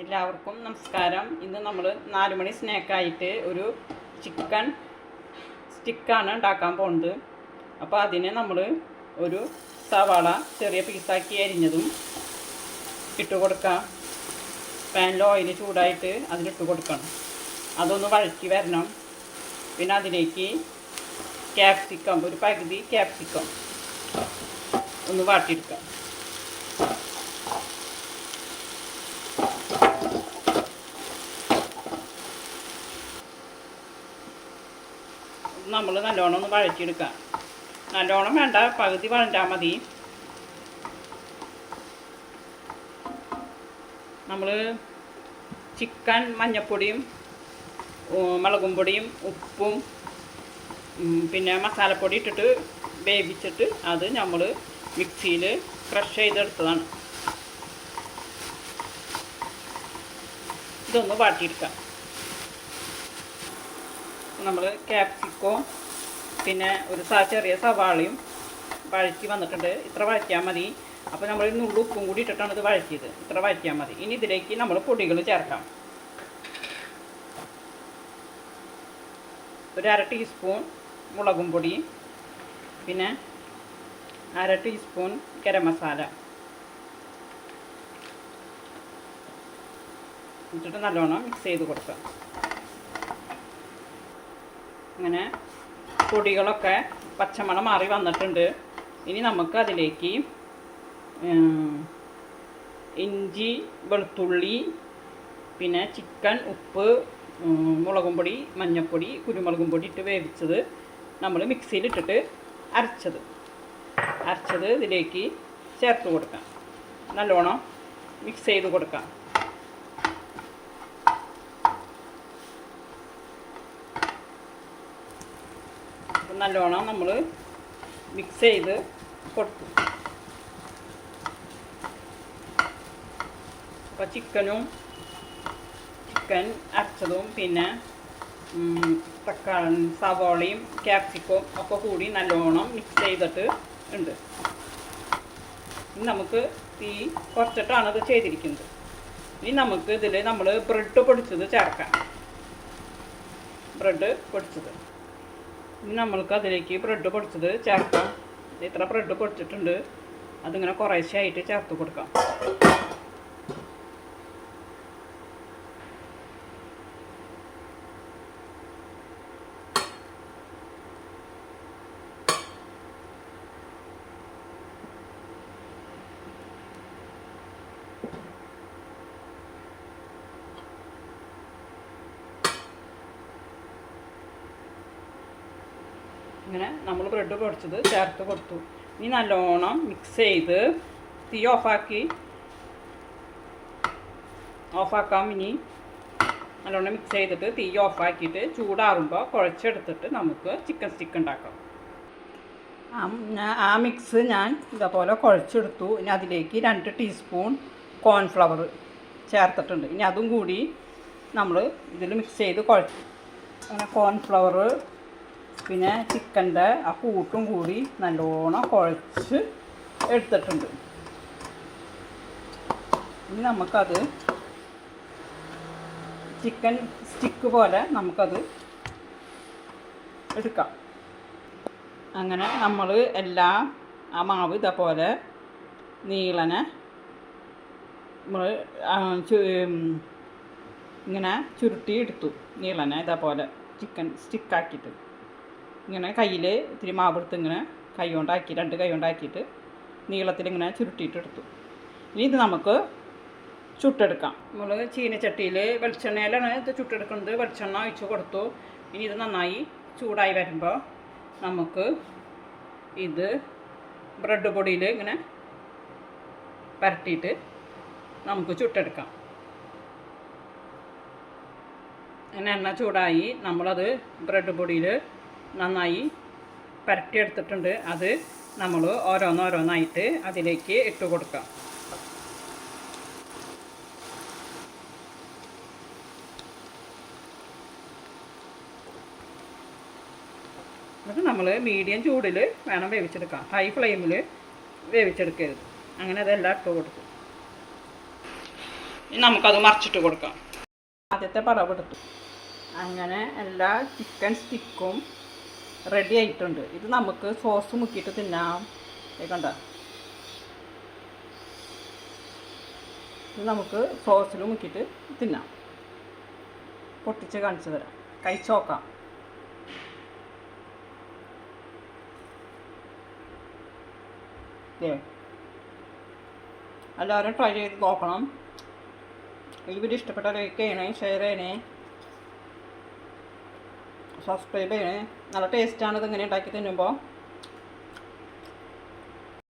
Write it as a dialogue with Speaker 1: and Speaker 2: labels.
Speaker 1: എല്ലാവർക്കും നമസ്കാരം. ഇന്ന് നമ്മൾ നാല് മണി സ്നാക്കായിട്ട് ഒരു ചിക്കൻ സ്റ്റിക്കാണ് ഉണ്ടാക്കാൻ പോകുന്നത് അപ്പോൾ അതിന് നമ്മൾ ഒരു സവാള ചെറിയ പീസാക്കി അരിഞ്ഞതും ഇട്ട് കൊടുക്കാം. പാനിൽ ഓയിൽ ചൂടായിട്ട് അതിലിട്ട് കൊടുക്കണം. അതൊന്ന് വഴക്കി വരണം. പിന്നെ അതിലേക്ക് ക്യാപ്സിക്കം ഒരു പകുതി ക്യാപ്സിക്കം ഒന്ന് വാട്ടിയെടുക്കാം. നമ്മൾ നല്ലോണം ഒന്ന് വഴറ്റിയെടുക്കാം. നല്ലോണം വേണ്ട പകുതി വഴറ്റാൽ മതി. നമ്മൾ ചിക്കൻ മഞ്ഞപ്പൊടിയും മുളകും പൊടിയും ഉപ്പും പിന്നെ മസാലപ്പൊടി ഇട്ടിട്ട് വേവിച്ചിട്ട് അത് നമ്മൾ മിക്സിയിൽ ക്രഷ് ചെയ്തെടുത്തതാണ്. ഇതൊന്ന് വാട്ടിയെടുക്കാം നമ്മൾ ക്യാപ്സിക്കോ പിന്നെ ഒരു സാ ചെറിയ സവാളയും വഴറ്റി വന്നിട്ടുണ്ട്. ഇത്ര വഴറ്റിയാൽ മതി. അപ്പോൾ നമ്മൾ നുള്ളു ഉപ്പും കൂടി ഇട്ടിട്ടാണ് ഇത് വഴറ്റിയത്. ഇത്ര വഴറ്റിയാൽ മതി. ഇനി ഇതിലേക്ക് നമ്മൾ പൊടികൾ ചേർക്കാം. ഒരു അര ടീസ്പൂൺ മുളകും പൊടി പിന്നെ അര ടീസ്പൂൺ ഗരം മസാല. എന്നിട്ട് നല്ലോണം മിക്സ് ചെയ്ത് കൊടുക്കാം. അങ്ങനെ പൊടികളൊക്കെ പച്ചമണം മാറി വന്നിട്ടുണ്ട്. ഇനി നമുക്ക് അതിലേക്ക് ഇഞ്ചി വെളുത്തുള്ളി പിന്നെ ചിക്കൻ ഉപ്പ് മുളകും പൊടി മഞ്ഞൾപ്പൊടി കുരുമുളകും പൊടി ഇട്ട് വേവിച്ചത് നമ്മൾ മിക്സിയിലിട്ടിട്ട് അരച്ചത്. അരച്ചത് ഇതിലേക്ക് ചേർത്ത് കൊടുക്കാം. നല്ലോണം മിക്സ് ചെയ്ത് കൊടുക്കാം. നല്ലോണം നമ്മൾ മിക്സ് ചെയ്ത് കൊടുക്കും. അപ്പോൾ ചിക്കനും ചിക്കൻ അരച്ചതും പിന്നെ തക്കാളി സവോളയും ക്യാപ്സിക്കവും ഒക്കെ കൂടി നല്ലോണം മിക്സ് ചെയ്തിട്ട് ഉണ്ട്. ഇനി നമുക്ക് തീ കുറച്ചിട്ടാണ് ഇത് ചെയ്തിരിക്കുന്നത്. ഇനി നമുക്ക് ഇതിൽ നമ്മൾ ബ്രെഡ് പൊടിച്ചത് ചേർക്കാം. ബ്രെഡ് പൊടിച്ചത്. ഇനി നമ്മൾക്ക് അതിലേക്ക് ബ്രെഡ് പൊടിച്ചത് ചേർക്കാം. ഇത്ര ബ്രെഡ് പൊടിച്ചിട്ടുണ്ട്. അതിങ്ങനെ കുറേശ്ശെ ആയിട്ട് ചേർത്ത് കൊടുക്കാം. ഇങ്ങനെ നമ്മൾ ബ്രെഡ് പൊടിച്ചത് ചേർത്ത് കൊടുത്തു. ഇനി നല്ലോണം മിക്സ് ചെയ്ത് തീ ഓഫാക്കി ഓഫാക്കാം ഇനി. നല്ലോണം മിക്സ് ചെയ്തിട്ട് തീ ഓഫാക്കിയിട്ട് ചൂടാറുമ്പോൾ കുഴച്ചെടുത്തിട്ട് നമുക്ക് ചിക്കൻ സ്റ്റിക്ക് ഉണ്ടാക്കാം. ആ മിക്സ് ഞാൻ ഇതേപോലെ കുഴച്ചെടുത്തു. ഇനി അതിലേക്ക് രണ്ട് ടീസ്പൂൺ കോൺഫ്ലവർ ചേർത്തിട്ടുണ്ട്. ഇനി അതും കൂടി നമ്മൾ ഇതിൽ മിക്സ് ചെയ്ത് കുഴച്ച് അങ്ങനെ കോൺഫ്ലവർ പിന്നെ ചിക്കന്റെ ആ കൂട്ടും കൂടി നല്ലോണം കുഴച്ച് എടുത്തിട്ടുണ്ട്. ഇനി നമുക്കത് ചിക്കൻ സ്റ്റിക്ക് പോലെ നമുക്കത് എടുക്കാം. അങ്ങനെ നമ്മൾ എല്ലാം ആ മാവ് ഇതേപോലെ നീളനെ നമ്മൾ ഇങ്ങനെ ചുരുട്ടി എടുത്തു നീളനെ ഇതേപോലെ ചിക്കൻ സ്റ്റിക്കാക്കിയിട്ട്. ഇങ്ങനെ കയ്യിൽ ഇത്തിരി മാവെടുത്ത് ഇങ്ങനെ കൈ കൊണ്ടാക്കി രണ്ട് കൈ കൊണ്ടാക്കിയിട്ട് നീളത്തിൽ ഇങ്ങനെ ചുരുട്ടിയിട്ട് എടുത്തു. ഇനി ഇത് നമുക്ക് ചുട്ടെടുക്കാം. നമ്മൾ ചീനച്ചട്ടിയിൽ വെളിച്ചെണ്ണയിലാണ് ഇത് ചുട്ടെടുക്കുന്നത്. വെളിച്ചെണ്ണ ഒഴിച്ച് കൊടുത്തു. ഇനി ഇത് നന്നായി ചൂടായി വരുമ്പോൾ നമുക്ക് ഇത് ബ്രെഡ് പൊടിയിൽ ഇങ്ങനെ പരട്ടിയിട്ട് നമുക്ക് ചുട്ടെടുക്കാം. അങ്ങനെ എണ്ണ ചൂടായി നമ്മളത് ബ്രെഡ് പൊടിയിൽ നന്നായി പരട്ടിയെടുത്തിട്ടുണ്ട്. അത് നമ്മൾ ഓരോന്നോരോന്നായിട്ട് അതിലേക്ക് ഇട്ട് കൊടുക്കാം. എന്നിട്ട് നമ്മൾ മീഡിയം ചൂടിൽ വേണം വേവിച്ചെടുക്കാം ഹൈ ഫ്ലെയിമിൽ വേവിച്ചെടുക്കരുത്. അങ്ങനെ അതെല്ലാം ഇട്ട് കൊടുക്കും. നമുക്കത് മറിച്ചിട്ട് കൊടുക്കാം. ആദ്യത്തെ പറവെടുത്തു അങ്ങനെ എല്ലാ ചിക്കൻ സ്റ്റിക്കും റെഡി ആയിട്ടുണ്ട്. ഇത് നമുക്ക് സോസ് മുക്കിയിട്ട് തിന്നാം. കണ്ട. ഇത് നമുക്ക് സോസിൽ മുക്കിയിട്ട് തിന്നാം. പൊട്ടിച്ച് കാണിച്ചു തരാം. കഴിച്ച് നോക്കാം ദേ. എല്ലാവരും ട്രൈ ചെയ്ത് നോക്കണം. ഈ ഇഷ്ടപ്പെട്ട ലൈക്ക് ചെയ്യണേ ഷെയർ ചെയ്യണേ. സബ്സ്ക്രൈബ് ചെയ്യണേ. നല്ല ടേസ്റ്റാണ് ഇത് ഇങ്ങനെ ഉണ്ടാക്കി തിന്നുമ്പോൾ